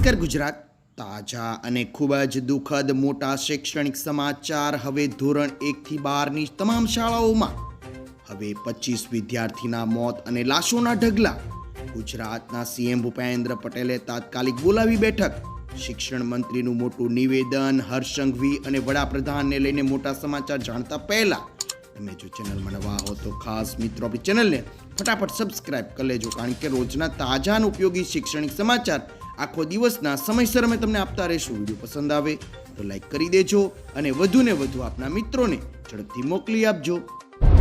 નમસ્કાર ગુજરાત, તાજા અને ખૂબ જ દુઃખદ મોટા શૈક્ષણિક સમાચાર હવે ધોરણ એકથી બારની તમામ શાળાઓમાં. હવે પચીસ વિદ્યાર્થીના મોત અને લાશોના ઢગલા. ગુજરાતના સીએમ ભૂપેન્દ્ર પટેલે તાત્કાલિક બોલાવી બેઠક. શિક્ષણ મંત્રીનું મોટું નિવેદન હર્ષંઘવી અને વડાપ્રધાનને લઈને મોટા સમાચાર જાણતા પહેલા. તમે જો ચેનલમાં નવા હો તો ખાસ મિત્રો આપણી ચેનલને ફટાફટ સબસ્ક્રાઇબ કરી લેજો, કારણ કે રોજના તાજા અને ઉપયોગી શૈક્ષણિક સમાચાર આખો દિવસના સમયસર અમે તમને આપતા રહીશું. વીડિયો પસંદ આવે તો લાઈક કરી દેજો અને વધુને વધુ આપના મિત્રોને ઝડપથી મોકલી આપજો.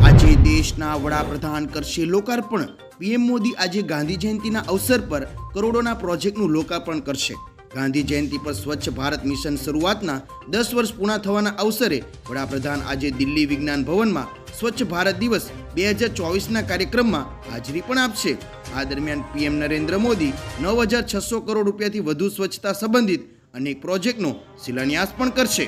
આજે દેશના વડાપ્રધાન કરશે લોકાર્પણ. પીએમ મોદી આજે ગાંધી જયંતિના અવસર પર કરોડોના પ્રોજેક્ટનું લોકાર્પણ કરશે. ગાંધી જયંતિ પર સ્વચ્છ ભારત મિશન શરૂઆતના દસ વર્ષ પૂર્ણ થવાના અવસરે વડાપ્રધાન આજે દિલ્હી વિજ્ઞાન ભવનમાં સ્વચ્છ ભારત દિવસ બે હજાર ચોવીસના કાર્યક્રમમાં હાજરી પણ આપશે. આ દરમિયાન પીએમ નરેન્દ્ર મોદી નવ હજાર છસો કરોડ રૂપિયાથી વધુ સ્વચ્છતા સંબંધિત અનેક પ્રોજેક્ટનો શિલાન્યાસ પણ કરશે.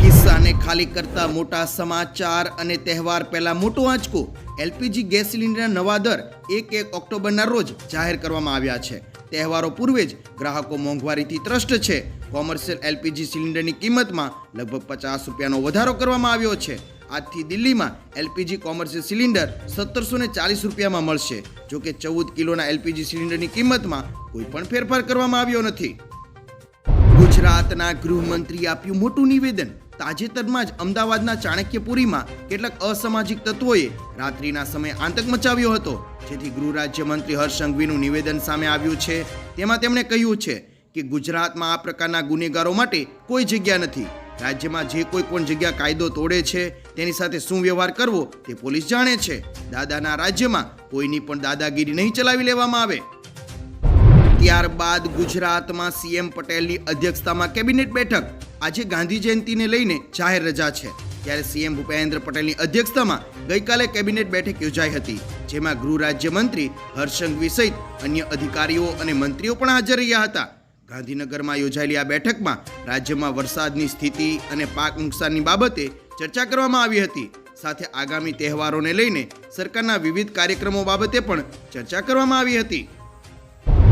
ખિસ્સાને ખાલી કરતા મોટા સમાચાર અને તહેવાર પહેલા મોટો આંચકો એલપીજી ગેસ સિલિન્ડરના નવા દર એક એક ઓક્ટોબરના રોજ જાહેર કરવામાં આવ્યા છે. તહેવારો પૂર્વે જ ગ્રાહકો મોંઘવારીથી ત્રસ્ત છે. કોમર્શિયલ એલપીજી સિલિન્ડરની કિંમતમાં લગભગ પચાસ રૂપિયાનો વધારો કરવામાં આવ્યો છે. આજથી દિલ્હીમાં એલપીજી કોમર્શિયલ સિલિન્ડર સત્તરસો ને ચાલીસ રૂપિયામાં મળશે. જો કે ચૌદ કિલોના એલપીજી સિલિન્ડરની કિંમતમાં કોઈ પણ ફેરફાર કરવામાં આવ્યો નથી. ગુજરાતના ગૃહમંત્રીએ આપ્યું મોટું નિવેદન. તાજેતરમાં જ અમદાવાદના ચાણક્યપુરીમાં કેટલાક અસામાજિક તત્વોએ રાત્રિના સમયે આતંક મચાવ્યો હતો. જેથી ગૃહ રાજ્યમંત્રી હર્ષ સંઘવીનું નિવેદન સામે આવ્યું છે. તેમાં તેમણે કહ્યું છે કે ગુજરાતમાં આ પ્રકારના ગુનેગારો માટે કોઈ જગ્યા નથી. રાજ્યમાં જે કોઈ પણ જગ્યા કાયદો તોડે છે, તેની સાથે શું વ્યવહાર કરવો તે પોલીસ જાણે છે. દાદાના રાજ્યમાં કોઈની પણ દાદાગીરી નહીં ચલાવી લેવામાં આવે. ત્યારબાદ ગુજરાતમાં સીએમ પટેલની અધ્યક્ષતામાં કેબિનેટ બેઠક. આજે ગાંધી જયંતિને લઈને જાહેર રજા છે. ત્યારે સીએમ ભૂપેન્દ્ર પટેલની અધ્યક્ષતામાં ગઈકાલે કેબિનેટ બેઠક યોજાઈ હતી, જેમાં ગૃહ રાજ્યમંત્રી હર્ષંઘવી સહિત અન્ય અધિકારીઓ અને મંત્રીઓ પણ હાજર રહ્યા હતા. ગાંધીનગરમાં યોજાયેલી આ બેઠકમાં રાજ્યમાં વરસાદની સ્થિતિ અને પાક નુકસાનની બાબતે ચર્ચા કરવામાં આવી હતી. સાથે આગામી તહેવારોને લઈને સરકારના વિવિધ કાર્યક્રમો બાબતે પણ ચર્ચા કરવામાં આવી હતી.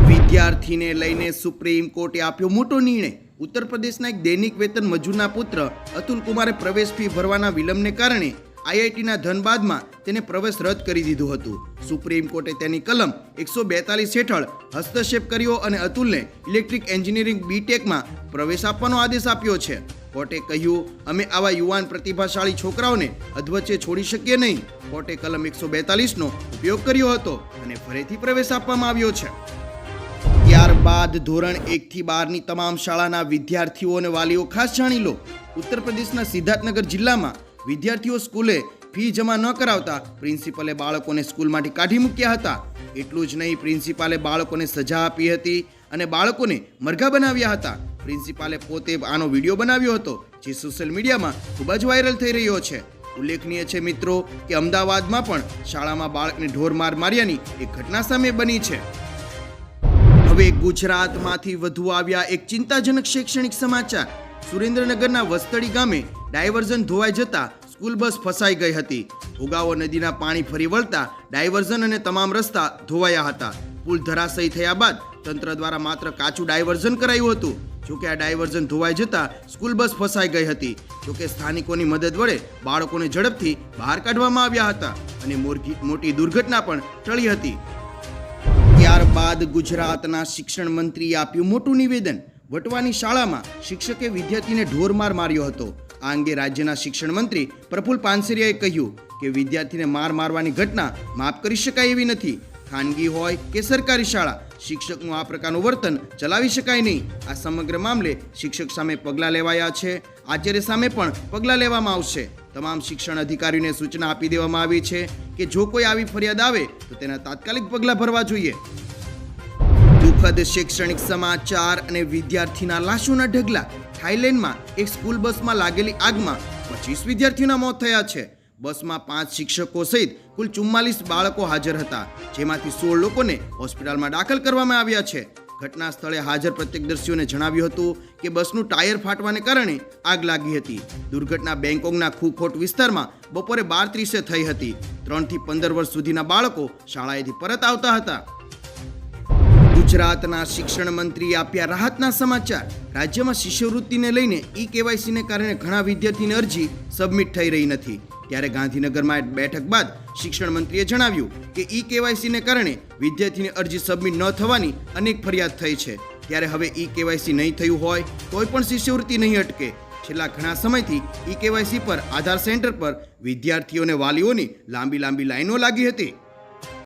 વિદ્યાર્થીને લઈને સુપ્રીમ કોર્ટે આપ્યો મોટો નિર્ણય. ઉત્તર પ્રદેશના એક દૈનિક વેતન મજૂરના પુત્ર અતુલ કુમારે પ્રવેશ ફી ભરવાના વિલંબને કારણે આઈઆઈટીના ધનબાદમાં તેને પ્રવેશ રદ કરી દીધું હતું. સુપ્રીમ કોર્ટે તેની કલમ એકસો બેતાલીસ હેઠળ હસ્તક્ષેપ કર્યો અને અતુલને ઇલેક્ટ્રિક એન્જિનિયરિંગ બીટેકમાં પ્રવેશ આપવાનો આદેશ આપ્યો છે. કોર્ટે કહ્યું, અમે આવા યુવાન પ્રતિભાશાળી છોકરાઓને અધવચ્ચે છોડી શકીએ નહીં. કોર્ટે કલમ એકસો બેતાલીસનો ઉપયોગ કર્યો હતો અને ફરીથી પ્રવેશ આપવામાં આવ્યો છે. ત્યારબાદ ધોરણ એકથી બારની તમામ શાળાના વિદ્યાર્થીઓ અને વાલીઓ, ખાસ જાણી લો, ઉત્તર પ્રદેશના સિદ્ધાર્થનગર જિલ્લામાં વિદ્યાર્થીઓ સ્કૂલે ફી જમા ન કરાવતા પ્રિન્સિપલે બાળકોને સ્કૂલમાંથી કાઢી મૂક્યા હતા. એટલું જ નહીં, પ્રિન્સિપાલે બાળકોને સજા આપી હતી અને બાળકોને મરઘા બનાવ્યા હતા. પ્રિન્સિપાલે પોતે આનો વીડિયો બનાવ્યો હતો, જે સોશિયલ મીડિયામાં ખૂબ જ વાયરલ થઈ રહ્યો છે. ઉલ્લેખનીય છે મિત્રો કે અમદાવાદમાં પણ શાળામાં બાળકને ઢોર માર માર્યાની એક ઘટના સામે બની છે. હવે ગુજરાતમાંથી વધુ આવ્યા એક ચિંતાજનક શૈક્ષણિક સમાચાર. સુરેન્દ્રનગરના વસ્તડી ગામે ડાયવર્ઝન ધોવાઈ જતા સ્કૂલ બસ ફસાઈ ગઈ હતી. ભોગાવો નદીના પાણી ફરી વળતા ડાયવર્ઝન અને તમામ રસ્તા ધોવાયા હતા. પુલ ધરાશયી થયા બાદ તંત્ર દ્વારા માત્ર કાચું ડાયવર્ઝન કરાયું હતું. જોકે આ ડાયવર્ઝન ધોવાઈ જતા સ્કૂલ બસ ફસાઈ ગઈ હતી. જોકે સ્થાનિકોની મદદ વડે બાળકોને ઝડપથી બહાર કાઢવામાં આવ્યા હતા અને મોટી દુર્ઘટના પણ ટળી હતી. ત્યારબાદ ગુજરાતના શિક્ષણ મંત્રીએ આપ્યું મોટું નિવેદન. વટવાની શાળામાં શિક્ષકે વિદ્યાર્થીને ઢોરમાર માર્યો હતો. આ અંગે રાજ્યના શિક્ષણ મંત્રી પ્રફુલ પાનસરિયાએ કહ્યું કે વિદ્યાર્થીને માર મારવાની ઘટના માફ કરી શકાય એવી નથી. ખાનગી હોય કે સરકારી શાળા, શિક્ષકનું આ પ્રકારનું વર્તન ચલાવી શકાય નહીં. આ સમગ્ર મામલે શિક્ષક સામે પગલાં લેવાયા છે. આચાર્ય સામે પણ પગલાં લેવામાં આવશે. તમામ શિક્ષણ અધિકારીઓને સૂચના આપી દેવામાં આવી છે કે જો કોઈ આવી ફરિયાદ આવે તો તેના તાત્કાલિક પગલાં ભરવા જોઈએ. દુઃખદ શૈક્ષણિક સમાચાર અને વિદ્યાર્થીના લાશોના ઢગલા થાઈલેન્ડમાં એક સ્કૂલ બસમાં લાગેલી આગમાં પચીસ વિદ્યાર્થીઓના મોત થયા છે. બસમાં પાંચ શિક્ષકો સહિત કુલ ચુમ્માલીસ બાળકો હાજર હતા, જેમાંથી સોળ લોકોને હોસ્પિટલમાં દાખલ કરવામાં આવ્યા છે. ઘટના સ્થળે હાજર પ્રત્યક્ષદર્શીઓને જણાવ્યું હતું કે બસનું ટાયર ફાટવાને કારણે આગ લાગી હતી. દુર્ઘટના બેંકોકના ખૂખોટ વિસ્તારમાં બપોરે બાર ત્રીસે થઈ હતી. ત્રણથી પંદર વર્ષ સુધીના બાળકો શાળાએથી પરત આવતા હતા. ગુજરાતના શિક્ષણ મંત્રીએ આપ્યા રાહતના સમાચાર. રાજ્યમાં શિષ્યવૃત્તિને લઈને ઈ કેવાયસીને કારણે ઘણા વિદ્યાર્થીની અરજી સબમિટ થઈ રહી નથી. ત્યારે ગાંધીનગરમાં બેઠક બાદ શિક્ષણ મંત્રીએ જણાવ્યું કે ઈ કેવાયસીને કારણે વિદ્યાર્થીની અરજી સબમિટ ન થવાની અનેક ફરિયાદ થઈ છે. ત્યારે હવે ઈ કેવાયસી નહીં થયું હોય તોય પણ શિષ્યવૃત્તિ નહીં અટકે. છેલ્લા ઘણા સમયથી ઈ કેવાયસી પર આધાર સેન્ટર પર વિદ્યાર્થીઓને વાલીઓની લાંબી લાંબી લાઈનો લાગી હતી.